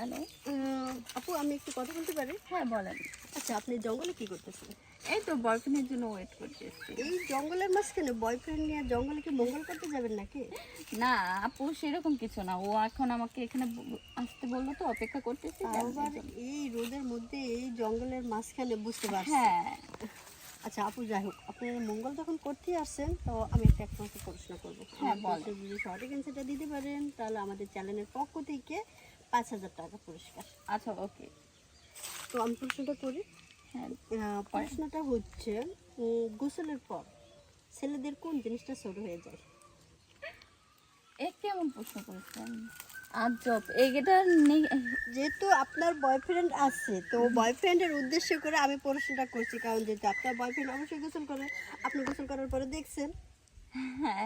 আহ, আপু আমি একটু কথা বলতে পারি? হ্যাঁ বলেন। আচ্ছা আপনি জঙ্গলে কি করতেছেন? এই তো বয়ফ্রেন্ডের জন্য ওয়েট করতেছি। এই জঙ্গলের মাঝখানে বয়ফ্রেন্ড নিয়ে জঙ্গলে কি মঙ্গল করতে যাবেন নাকি? না আপু সেরকম কিছু না। ও এখন আমাকে এখানে আসতে বলল তো অপেক্ষা করতেছি আবার এই রোদের মধ্যে এই জঙ্গলের মাঝখানে বুঝতে পারছি। হ্যাঁ। আচ্ছা আপু যাই হোক আপনারা মঙ্গল যখন করতেই আসছেন তো আমি একটা আপনাকে প্রশ্ন করব। হ্যাঁ, যদি সঠিক অ্যান্সারটা দিতে পারেন তাহলে আমাদের চ্যানেলের পক্ষ থেকে পাঁচ হাজার টাকা পুরস্কার। আচ্ছা ওকে। তো আমি প্রশ্নটা করি। হ্যাঁ প্রশ্নটা হচ্ছে গোসলের পর ছেলেদের কোন জিনিসটা ছোট হয়ে যায়? এ কেমন প্রশ্ন করেছেন? আজব এটা যেহেতু আপনার বয়ফ্রেন্ড আছে তো বয়ফ্রেন্ডের উদ্দেশ্য করে আমি প্রশ্নটা করছি। কারণ যেহেতু আপনার বয়ফ্রেন্ড অবশ্যই গোসল করে আপনি গোসল করার পরে দেখছেন।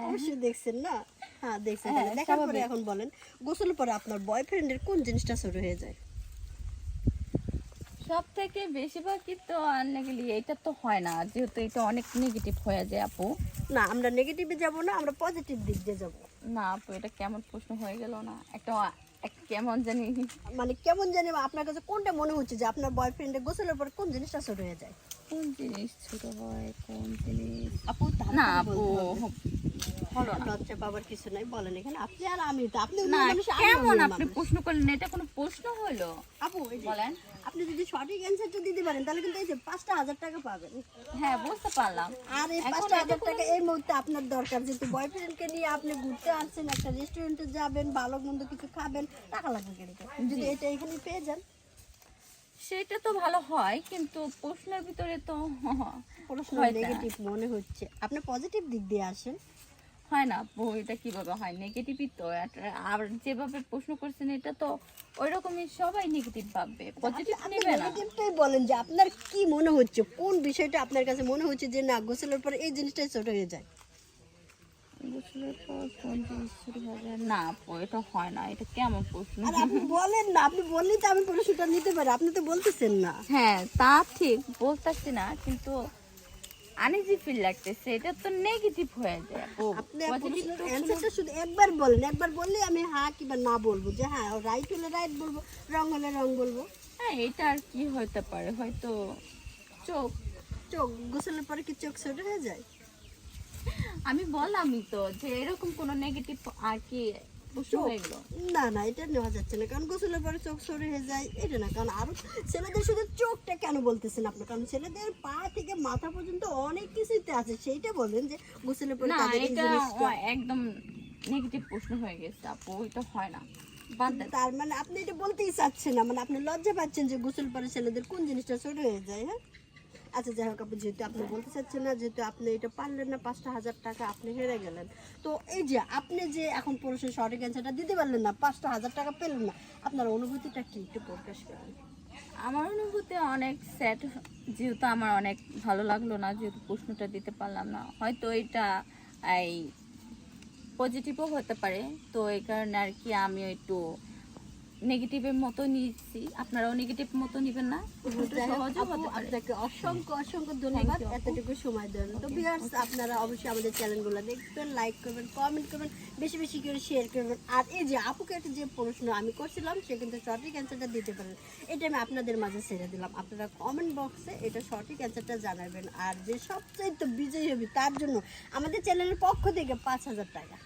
অবশ্যই দেখছেন না? হ্যাঁ দেখছেন হ্যাঁ, দেখার পরে এখন বলেন গোসলের পরে আপনার বয়ফ্রেন্ডের কোন জিনিসটা ছোট হয়ে যায়? সব থেকে বেশিরভাগই তো এটা হয় না। যেহেতু এটা অনেক নেগেটিভ হয়ে যায় আপু। না আমরা নেগেটিভে যাব না আমরা পজিটিভ দিক দিয়ে যাব। না আপু এটা কেমন প্রশ্ন হয়ে গেল না? একটা একটা কেমন জানি। মানে কেমন জানি আপনার কাছে কোনটা মনে হচ্ছে যে আপনার বয়ফ্রেন্ডের গোসলের পর কোন জিনিসটা শুরু হয়ে যায়? কোন জিনিস ছোট হয় কোন জিনিস? আপু না আপু হলো লজ্জা পাবার কিছু নাই বলেন এখানে। আপনি আর আমি তো আপনি না মেয়ে মানুষ, আমিও কেমন আপনি প্রশ্ন করলেন? এটা কোনো প্রশ্ন হলো? আপু বলেন। আপনি যদি সঠিক অ্যান্সারটা দিতে পারেন তাহলে কিন্তু এই যে পাঁচটা হাজার টাকা পাবেন। হ্যাঁ বুঝতে পারলাম। আর এই পাঁচটা হাজার টাকা এই মুহূর্তে আপনার দরকার যেহেতু বয়ফ্রেন্ডকে নিয়ে আপনি ঘুরতে আসছেন একটা রেস্টুরেন্টে যাবেন ভালো মন্দ কিছু খাবেন টাকা লাগবে কিন্তু যদি এটা এখানে পেয়ে যান। সেটা তো ভালো হয় কিন্তু প্রশ্নের ভিতরে তো প্রশ্ন নেগেটিভ মনে হচ্ছে। আপনি পজিটিভ দিক দিয়ে আসেন। হয় না এটা কীভাবে হয়? নেগেটিভই তো। আর যেভাবে প্রশ্ন করছেন এটা তো ওই রকমই সবাই নেগেটিভ ভাববে। পজিটিভ নেবে না। নেগেটিভটাই বলেন যে আপনার কি মনে হচ্ছে কোন বিষয়টা আপনার কাছে মনে হচ্ছে যে না গোসলের পরে এই জিনিসটাই ছোট হয়ে যায়। গোসলের পর শুরু হবে? না এটা হয় না। এটা কেমন প্রশ্ন? আপনি বলেন না আপনি বললেই তো আমি নিতে পারি আপনি তো বলতেছেন না। হ্যাঁ তা ঠিক বলতেছি না কিন্তু আনিজি ফিল লাগতেছে। এটা তো নেগেটিভ হয়ে যায়। আপনি শুধু একবার বলেন একবার বললে আমি হ্যাঁ কিংবা না বলব যে হ্যাঁ রাইট হলে রাইট বলব রং হলে রং বলব। হ্যাঁ এটা আর কি হতে পারে? হয়তো চোখ। চোখ গোসলের পরে কি চোখ ছোট হয়ে যায়? আমি বললামই তো যে এরকম কোনো নেগেটিভ আর কি না না এটা নেওয়া যাচ্ছে না। কারণ গোসলের পরে চোখ সরে হয়ে যায় এটা না। কারণ আরও ছেলেদের শুধু চোখটা কেন বলতেছেন আপনি? কারণ ছেলেদের পা থেকে মাথা পর্যন্ত অনেক কিছুতে আছে। সেইটা বলেন যে গোসলের পরে না এটা একদম নেগেটিভ প্রশ্ন হয়ে গেছে আপু এটা হয় না। তার মানে আপনি এটা বলতেই চাচ্ছেন না। মানে আপনি লজ্জা পাচ্ছেন যে গোসল পরে ছেলেদের কোন জিনিসটা ছোট হয়ে যায় হ্যাঁ? আচ্ছা যাই হোক, আপনি যেহেতু আপনি বলতে চাচ্ছেন না, যেহেতু আপনি এটা পারলেন না, পাঁচটা হাজার টাকা আপনি হেরে গেলেন। তো এই যে আপনি যে এখন পুরুষের সঠিক অ্যান্সারটা দিতে পারলেন না, পাঁচটা হাজার টাকা পেলেন না, আপনার অনুভূতিটা কি একটু প্রকাশ করেন? আমার অনুভূতি অনেক স্যাড যেহেতু আমার অনেক ভালো লাগল না, যেহেতু প্রশ্নটা দিতে পারলাম না। হয়তো এটা এই পজিটিভও হতে পারে, তো এই কারণে আর কি আমি একটু নেগেটিভের মতো নিচ্ছি আপনারাও নেগেটিভ মতো নেবেন না। আপনাকে অসংখ্য অসংখ্য ধন্যবাদ। এতটুকু সময় দেন তো ভিউয়ার্স আপনারা অবশ্যই আমাদের চ্যানেলগুলো দেখবেন লাইক করবেন কমেন্ট করবেন বেশি বেশি করে শেয়ার করবেন। আর এই যে আপুকে একটা যে প্রশ্ন আমি করছিলাম সে কিন্তু সঠিক অ্যান্সারটা দিতে পারেন। এটা আমি আপনাদের মাঝে ছেড়ে দিলাম। আপনারা কমেন্ট বক্সে এটা সঠিক অ্যান্সারটা জানাবেন। আর যে সবচাইতে বিজয়ী হবে তার জন্য আমাদের চ্যানেলের পক্ষ থেকে পাঁচ হাজার টাকা।